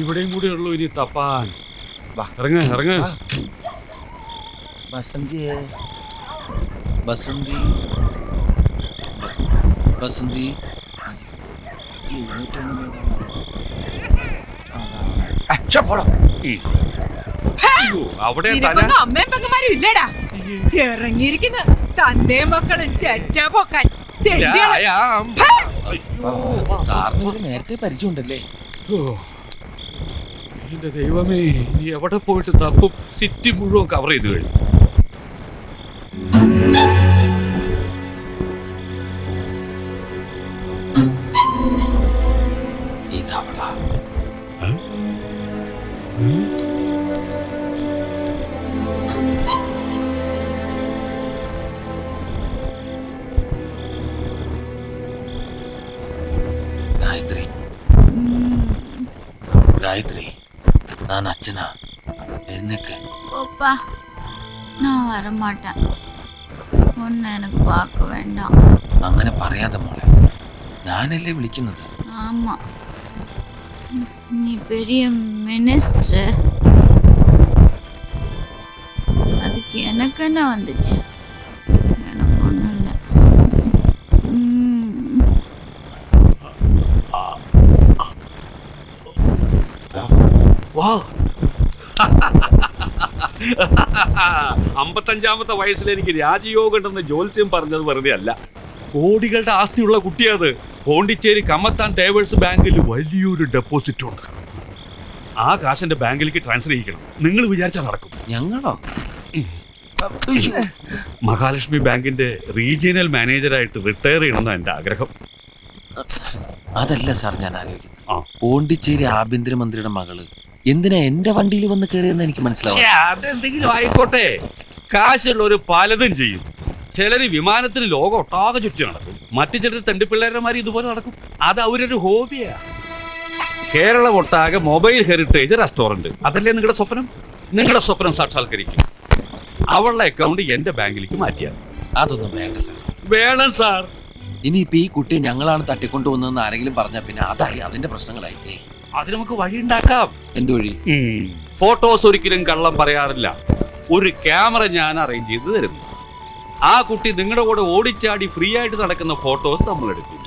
ഇവിടെയും കൂടെ ഉള്ളൂ ഇനി തപ്പാൻ. ഇറങ്ങ ഇറങ്ങ. ബസന്തിയെ ബസന്തി ബസന്തി അവിടെ അമ്മയും പെങ്ങന്മാരും ഇല്ലടാ. ഇറങ്ങിയിരിക്കുന്ന. തന്റെ മക്കളും ചെറ്റ പൊക്കാൻ നേരത്തെ പരിചയമുണ്ടല്ലേ? എന്റെ ദൈവമേ ഇനി എവിടെ പോയിട്ട് തപ്പും സിറ്റി മുഴുവൻ കവർ ചെയ്ത് കഴിഞ്ഞു. ഇതവളാ நான் அச்சனா எழுந்துக்கு போப்பா நான் வரமாட்டேன் ஒன்று எனக்கு பார்க்க வேண்டாம் അങ്ങനെ പറയാതെ മോളെ ഞാനല്ലേ വിളിക്കുന്നത് ஆமாம் நீ பெரிய மினிஸ்டர் அதுக்கு எனக்கு என்ன வந்துச்சு അമ്പത്തഞ്ചാമത്തെ വയസ്സിൽ എനിക്ക് രാജയോഗം ഉണ്ടെന്ന് ജോത്സ്യം പറഞ്ഞത് വെറുതെ അല്ല. കോടികളുടെ ആസ്തിയുള്ള കുട്ടിയത് പോണ്ടിച്ചേരി കമ്മത്താൻ തേവേഴ്സ് ബാങ്കിൽ വലിയൊരു ഡെപ്പോസിറ്റ് ഉണ്ട്. ആ കാശിന്റെ ബാങ്കിലേക്ക് ട്രാൻസ്ഫർ ചെയ്യിക്കണം. നിങ്ങൾ വിചാരിച്ചാൽ നടക്കും. ഞങ്ങളോ? മഹാലക്ഷ്മി ബാങ്കിന്റെ റീജിയണൽ മാനേജറായിട്ട് റിട്ടയർ ചെയ്യണമെന്നാണ് എന്റെ ആഗ്രഹം. അതല്ല സാർ ഞാൻ ആലോചിക്കുന്നത്. പോണ്ടിച്ചേരി ആഭ്യന്തരമന്ത്രിയുടെ മകൾ എന്തിനാ എന്റെ വണ്ടിയിൽ വന്ന് കയറിയെന്ന് എനിക്ക് മനസ്സിലാവും അതെന്തെങ്കിലും ആയിക്കോട്ടെ. ഒരു പലതും ചെയ്യും. ചിലർ വിമാനത്തിൽ ലോകം ഒട്ടാകെ ചുറ്റി നടക്കും. മറ്റു ചിലർ തെണ്ടിപ്പിള്ളേരന്മാർ ഇതുപോലെ നടക്കും. അത് അവരൊരു ഹോബിയാ. കേരളം ഒട്ടാകെ മൊബൈൽ ഹെറിറ്റേജ് റെസ്റ്റോറന്റ്. അതല്ലേ നിങ്ങളുടെ സ്വപ്നം? നിങ്ങളുടെ സ്വപ്നം സാക്ഷാത്കരിക്കും. അവളുടെ അക്കൗണ്ട് എന്റെ ബാങ്കിലേക്ക് മാറ്റിയാൽ അതൊന്നും വേണ്ട സാർ. വേണം സാർ. ഇനിയിപ്പോ ഈ കുട്ടിയെ ഞങ്ങളാണ് തട്ടിക്കൊണ്ടുവന്നതെന്ന് ആരെങ്കിലും പറഞ്ഞാൽ പിന്നെ അതായി അതിന്റെ പ്രശ്നങ്ങളായി. അത് നമുക്ക് വഴിയുണ്ടാക്കാം എന്ത് വഴി ഫോട്ടോസ് ഒരിക്കലും കള്ളം പറയാറില്ല. ഒരു ക്യാമറ ഞാൻ അറേഞ്ച് ചെയ്ത് തരുന്നു. ആ കുട്ടി നിങ്ങളുടെ കൂടെ ഓടിച്ചാടി ഫ്രീ ആയിട്ട് നടക്കുന്ന ഫോട്ടോസ് നമ്മൾ എടുക്കും.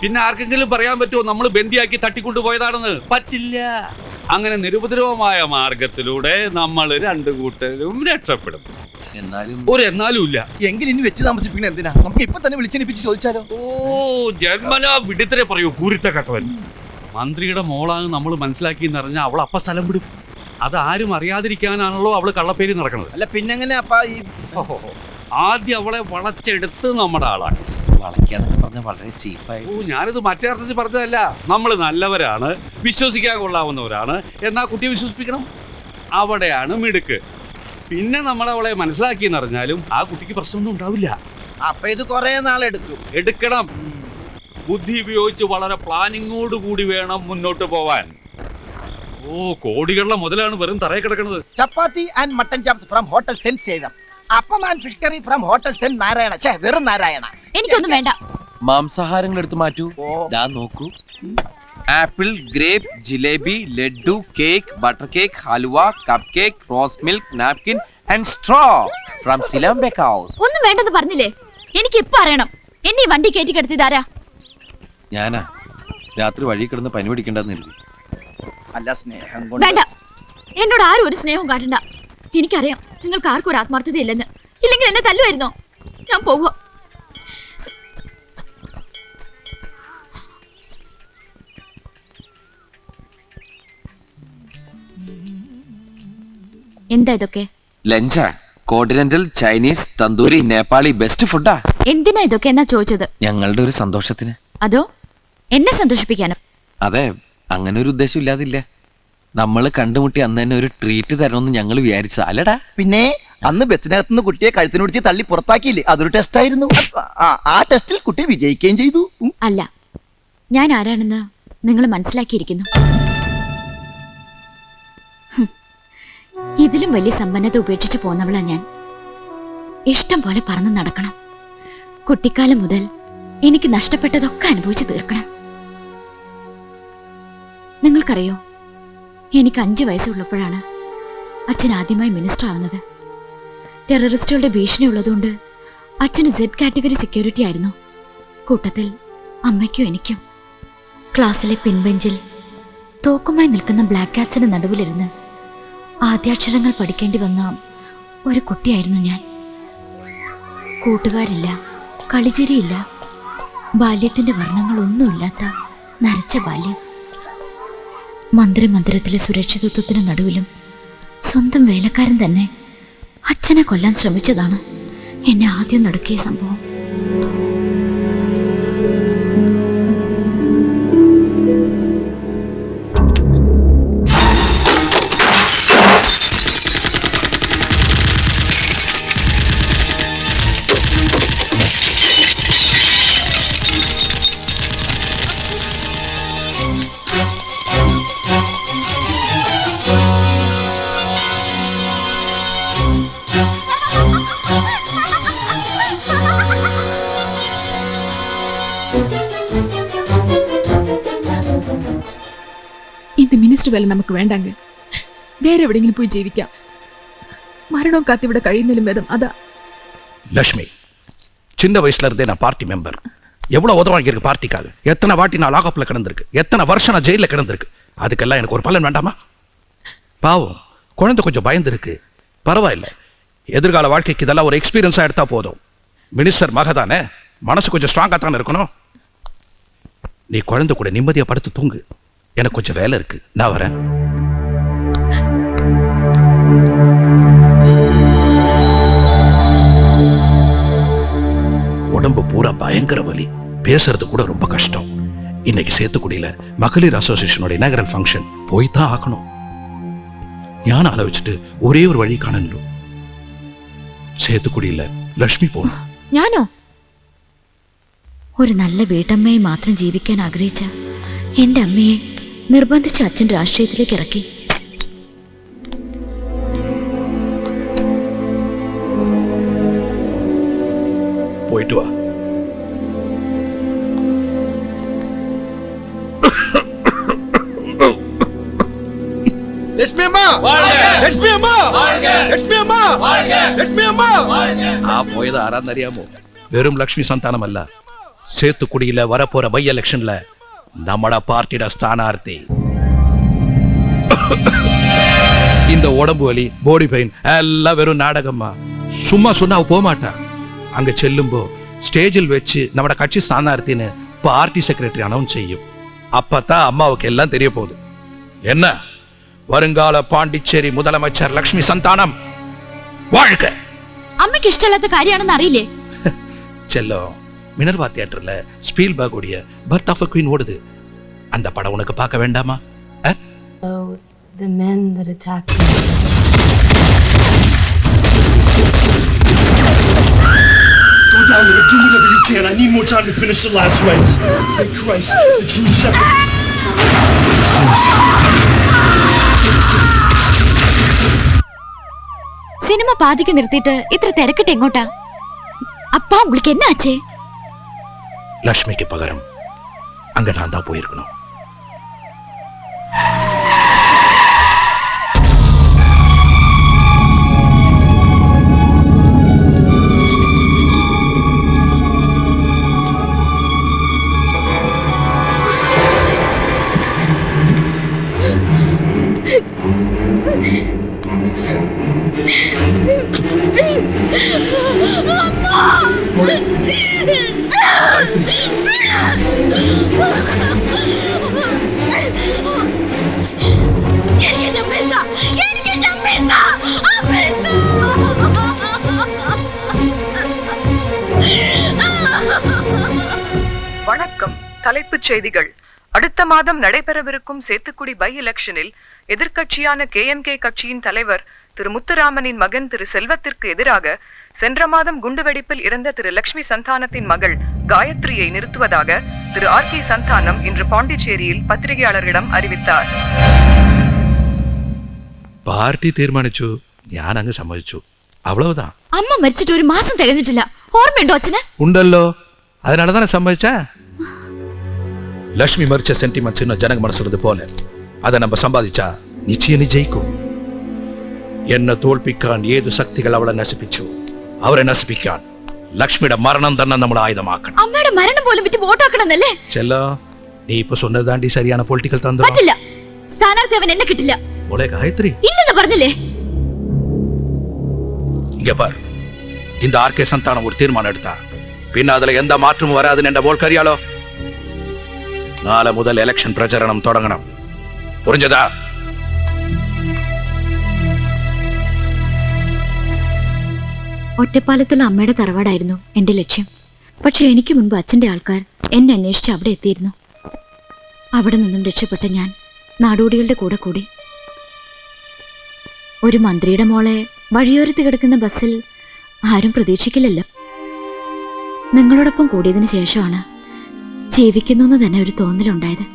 പിന്നെ ആർക്കെങ്കിലും പറയാൻ പറ്റുമോ നമ്മൾ ബന്ദിയാക്കി തട്ടിക്കൊണ്ടുപോയതാണെന്ന്? പറ്റില്ല. അങ്ങനെ നിരുപദ്രവമായ മാർഗത്തിലൂടെ നമ്മൾ രണ്ടു കൂട്ടരും രക്ഷപ്പെടും. എന്നാലും ഒരു എന്നാലും ഇല്ല. എങ്കിൽ ഇനി വെച്ച് താമസിപ്പിക്കണ എന്തിനാ? നമുക്ക് ഇപ്പൊ തന്നെ വിളിച്ചെനിപ്പിച്ച് ചോദിച്ചാലോ? ഓ ജന്മനാ വിടുത്തരെ പറയൂ പൂരിത്ത കട്ടവൻ. മന്ത്രിയുടെ മോളാണ് നമ്മൾ മനസ്സിലാക്കി എന്നറിഞ്ഞാൽ അവൾ അപ്പ സ്ഥലം വിടും. അത് ആരും അറിയാതിരിക്കാനാണല്ലോ അവൾ കള്ളപ്പേരി നടക്കുന്നത്. അല്ല പിന്നെങ്ങനെ അപ്പ ഈ ആദ്യം അവളെ വളച്ചെടുത്ത് നമ്മുടെ ആളാണ്. വളയ്ക്കാന്നൊക്കെ പറഞ്ഞ വളരെ ചീപ്പായി. ഓ ഞാനിത് മറ്റേ അർത്ഥത്തിൽ പറഞ്ഞതല്ല. നമ്മൾ നല്ലവരാണ് വിശ്വസിക്കാൻ കൊള്ളാവുന്നവരാണ്. എന്നാ കുട്ടിയെ വിശ്വസിപ്പിക്കണം? അവിടെയാണ് മിടുക്ക്. പിന്നെ നമ്മൾ അവളെ മനസ്സിലാക്കി എന്നറിഞ്ഞാലും ആ കുട്ടിക്ക് പ്രശ്നമൊന്നും ഉണ്ടാവില്ല. അപ്പൊ ഇത് കൊറേ നാളെടുക്കും. എടുക്കണം. ബുദ്ധി ഉപയോഗിച്ച് വളരെ പ്ലാനിങ്ങോട് കൂടി വേണം മുന്നോട്ട് പോവാൻ. ഓ കോടികളുടെ മുതലാണ് വെറും തറയെ കിടക്കുന്നത്. Chapati and mutton chops from hotel Saint സേവം appam and fish curry from hotel Saint Narayana ഛേ വെറും നാരായണ എനിക്കൊന്നും വേണ്ട. മാംസാഹാരങ്ങൾ എടുത്തു മാറ്റൂ. ഞാൻ ദാ നോക്കൂ. Apple grape jalebi laddu cake butter cake halwa cup cake rose milk napkin and straw from സിലം bake house ഒന്നും വേണ്ടെന്ന് പറഞ്ഞില്ലേ? എനിക്ക് ഇപ്പൊ അറിയണം. എന്നെ വണ്ടി കയറ്റി കിടത്തിയതാരാ ഞാനാ. രാത്രി വഴി കിടന്ന് പനി പിടിക്കണ്ടെന്ന് അല്ല സ്നേഹം കൊണ്ട് വേണ്ട. എന്നോട് ആരും ഒരു സ്നേഹവും കാട്ടണ്ട. എനിക്കറിയാം നിങ്ങൾക്ക് ആർക്കും ഒരു ആത്മാർത്ഥത ഇല്ലെന്ന് ഇല്ലെങ്കിൽ എന്നെ തല്ലുമായിരുന്നോ? ഞാൻ പോകുക എന്താ ഇതൊക്കെ? ലഞ്ചാ. Continental Chinese tandoori Nepali best ഫുഡാ എന്തിനാ ഇതൊക്കെ എന്നാ ചോദിച്ചത്? ഞങ്ങളുടെ ഒരു സന്തോഷത്തിന്. അതോ? എന്നെ സന്തോഷിപ്പിക്കാനും. അതെ അങ്ങനെ ഒരു ഉദ്ദേശം ഇല്ലാതില്ല. നമ്മൾ കണ്ടുമുട്ടി അന്ന് തന്നെ ഒരു ട്രീറ്റ് തരണമെന്ന് ഞങ്ങൾ വിചാരിച്ച അല്ലടാ. പിന്നെ അന്ന് ബസ്സിനകത്ത് നിന്ന് കുട്ടിയെ കഴുത്തിന് പിടിച്ച് തള്ളി പുറത്താക്കിയില്ലേ? അതൊരു ടെസ്റ്റ് ആയിരുന്നു. ആ, ആ ടെസ്റ്റിൽ കുട്ടി വിജയിക്കുകയും ചെയ്തു. അല്ല ഞാൻ ആരാണെന്ന് നിങ്ങൾ മനസ്സിലാക്കിയിരിക്കുന്നു? ഇതിലും വലിയ സമ്പന്നത ഉപേക്ഷിച്ച് പോന്നവളാ ഞാൻ. ഇഷ്ടം പോലെ പറന്നു നടക്കണം. കുട്ടിക്കാലം മുതൽ എനിക്ക് നഷ്ടപ്പെട്ടതൊക്കെ അനുഭവിച്ചു തീർക്കണം. നിങ്ങൾക്കറിയോ എനിക്ക് അഞ്ചു വയസ്സുള്ളപ്പോഴാണ് അച്ഛൻ ആദ്യമായി മിനിസ്റ്റർ ആവുന്നത്. ടെററിസ്റ്റുകളുടെ ഭീഷണി ഉള്ളതുകൊണ്ട് അച്ഛന് സെഡ് കാറ്റഗറി സെക്യൂരിറ്റി ആയിരുന്നു. കൂട്ടത്തിൽ അമ്മയ്ക്കും എനിക്കും. ക്ലാസ്സിലെ പിൻബെഞ്ചിൽ തോക്കുമായി നിൽക്കുന്ന ബ്ലാക്ക് കാറ്റ്സിന് നടുവിലിരുന്ന് ആദ്യാക്ഷരങ്ങൾ പഠിക്കേണ്ടി വന്ന ഒരു കുട്ടിയായിരുന്നു ഞാൻ. കൂട്ടുകാരില്ല കളിചിരിയില്ല ബാല്യത്തിന്റെ വർണങ്ങളൊന്നുമില്ലാത്ത നരച്ച ബാല്യം. മന്ത്രിമന്ദിരത്തിലെ സുരക്ഷിതത്വത്തിന് നടുവിലും സ്വന്തം വേലക്കാരൻ തന്നെ അച്ഛനെ കൊല്ലാൻ ശ്രമിച്ചതാണ് എന്നെ ആദ്യം നടുക്കിയ സംഭവം. இந்த மினிஸ்டர் வேலை നമുക്ക് വേണ്ടാങ്ക വേറെ എവിടെയെങ്കിലും പോയി ജീവിക്കാം മരണവും കാത്തിവിടെ കഴിയുന്നതിലും ഭേദം അതാ லக்ஷ்மி சின்ன வயசுல இருந்தே நான் பார்ட்டி மெம்பர் எவ்வளவு உதவ வாங்கியிருக்கு பார்ட்டிக்காக எத்தனை வாட்டி நான் லாக்அப்ல கிடந்திருக்கு எத்தனை வருஷம் நான் ஜெயில கிடந்திருக்கு அதுக்கெல்லாம் எனக்கு ஒரு பலன் வேண்டாமா பாவம் குழந்தை கொஞ்சம் பயந்துருக்கு பரவாயில்ல எதிர்கால வாழ்க்கைக்கு இதெல்லாம் ஒரு எக்ஸ்பீரியன்ஸா எடுத்தா போதும் மினிஸ்டர் மக தானே மனசு கொஞ்சம் ஸ்ட்ராங்கா தானே இருக்கணும் நீ குழந்தை கூட நிம்மதியா படுத்து தூங்கு எனக்கு கொஞ்சம் வேலை இருக்கு நான் வரேன் உடம்பு பூரா பயங்கர வலி பேசுறது கூட ரொம்ப கஷ்டம் இன்னைக்கு சேத்துக்குடியில மகளிர் அசோசியேஷனோட இனாகரல் ஃபங்க்ஷன் போய் தான் ஆகணும் ஞானம் ஆலோசிச்சுட்டு ஒரே ஒரு வழி காணணும் சேத்துக்குடியில ലക്ഷ്മി പോണം ഞാനോ ഒരു നല്ല വീട്ടമ്മയെ മാത്രം ജീവിക്കാൻ ആഗ്രഹിച്ച എന്റെ അമ്മയെ നിർബന്ധിച്ച് അച്ഛൻ രാഷ്ട്രീയത്തിലേക്ക് ഇറക്കി പോയിട്ട് വാ ലക്ഷ്മി അമ്മ ലക്ഷ്മി അമ്മ ലക്ഷ്മി അമ്മ ലക്ഷ്മി അമ്മ ആ പോയത് ആരാന്നറിയാമോ വെറും ലക്ഷ്മി സന്താനമല്ല சேத்துக்குடியில வரப்போற பை எலெக்ஷன்ல நம்மட பார்ட்டியோட ஸ்தானார்த்தி இந்த உடம்பு வலி பாடி பெயின் எல்லாம் வெறும் நாடகம்மா சும்மா சொன்னா அவ போக மாட்டா அங்க செல்லும்போ ஸ்டேஜில் வச்சு நம்மட கட்சி ஸ்தானார்த்தின்னு பார்ட்டி செக்ரட்டரி அனௌன்ஸ் செய்யும் அப்பதான் அம்மாவுக்கு எல்லாம் தெரிய போகுது என்ன வருங்கால பாண்டிச்சேரி முதலமைச்சர் லக்ஷ்மி சந்தானம் வாழ்க അമ്മയ്ക്ക് ഇഷ്ടമല്ലാത്ത കാര്യമാണെന്ന് അറിയില്ലേ செல்லம் மினர்வா தியேட்டர்ல ஸ்பீல்பர்க் உடைய பர்த் ஆஃப் குயின் ஓடுது அந்த படம் உனக்கு பார்க்க வேண்டாமா அஹ்? Oh, the men that attacked me. Go down there, do whatever you can. I need more time to finish the last rites. Thank Christ, the true shepherd. Cinema പാതിക്ക് നിർത്തിയിട്ട് ഇത്ര തിരക്കിട്ട് എങ്ങോട്ടാ അപ്പാ உங்களுக்கு என்ன ஆச்சு லக்ஷ்மிக்கு பகரம் அங்கே நான் தான் போயிருக்கணும். தலைப்புச் செய்திகள். அடுத்த மாதம் நடைபெறவிருக்கும் சேத்துக்குடி பை எலெக்ஷனில் எதிர்க்கட்சியான கே எம் கே கட்சியின் தலைவர் திரு முத்துராமனின் மகன் திரு செல்வத்திற்கு எதிராக சென்ற மாதம் குண்டுவெடிப்பில் இறந்த திரு லட்சுமி சந்தானத்தின் மகள் காயத்ரியை நிறுத்துவதாக திரு ஆர் கே சந்தானம் இன்று பாண்டிச்சேரியில் பத்திரிகையாளர்களிடம் அறிவித்தார். പാർട്ടി தீர்மானிச்சு ഞാൻ അങ്ങ് സമ്മതിച്ചു അവളവതാ അമ്മ മരിച്ചിട്ട് ഒരു മാസം തികഞ്ഞിട്ടില്ല ഓർമ്മയുണ്ടോ അച്ഛന് ഉണ്ടല്ലോ അതിനാണ് തന്നെ லக்ஷ்மி மறிச்ச சென்டிமெண்ட்ஸ் இன்னும் ஜனங்க மனசுல இருந்து போல அதை நம்ம சம்பாதிச்சா നിശ്ചയം നീ ജയിക്കും എന്നെ തോൽപ്പിക്കാൻ ഏതു ശക്തികൾ അവളെ നശിപ്പിച്ചു അവരെ നശിപ്പിക്കാൻ ലക്ഷ്മിയുടെ മരണം തന്നെ നമ്മൾ ആയുധമാക്കണം അമ്മയുടെ മരണം പോലും വിറ്റ് വോട്ടാക്കണമെന്നല്ലേ ചെല്ല നീ ഇപ്പൊ சொன்னதாண்டி சரியான പൊളിറ്റിക്കൽ തന്ത്രം പറ്റില്ല സ്ഥാനാർത്ഥി അവൻ എന്നെ കിട്ടില്ല മോളെ ഗായത്രി ഇല്ലെന്ന് പറഞ്ഞില്ലേ இங்க பார் இந்த ஆர்கே சந்தானம் ஒரு தீர்மானம் எடுத்தா பின்ன அதுல எந்த மாற்றமும் வராதுன்னு என்ற போல் கரியாலோ നാളെ മുതൽ ഇലക്ഷൻ പ്രചരണം തുടങ്ങണം. പുറിഞ്ഞതാ ഒറ്റപ്പാലത്തുള്ള അമ്മയുടെ തറവാടായിരുന്നു എന്റെ ലക്ഷ്യം. പക്ഷെ എനിക്ക് മുൻപ് അച്ഛന്റെ ആൾക്കാർ എന്നെ അന്വേഷിച്ച് അവിടെ എത്തിയിരുന്നു. അവിടെ നിന്നും രക്ഷപ്പെട്ട ഞാൻ നാടോടികളുടെ കൂടെ കൂടി. ഒരു മന്ത്രിയുടെ മോളെ വഴിയോരത്ത് കിടക്കുന്ന ബസ്സിൽ ആരും പ്രതീക്ഷിക്കില്ലല്ലോ. നിങ്ങളോടൊപ്പം കൂടിയതിനു ശേഷമാണ് ജീവിക്കുന്നു എന്ന് തന്നെ ഒരു തോന്നലുണ്ടായത്.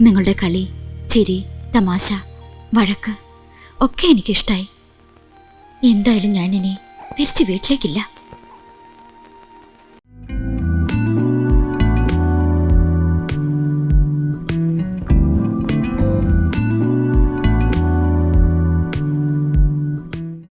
നിങ്ങളുടെ കളി ചിരി തമാശ വഴക്ക് ഒക്കെ എനിക്കിഷ്ടായി. എന്തായാലും ഞാനിനി തിരിച്ച് വീട്ടിലേക്കില്ല.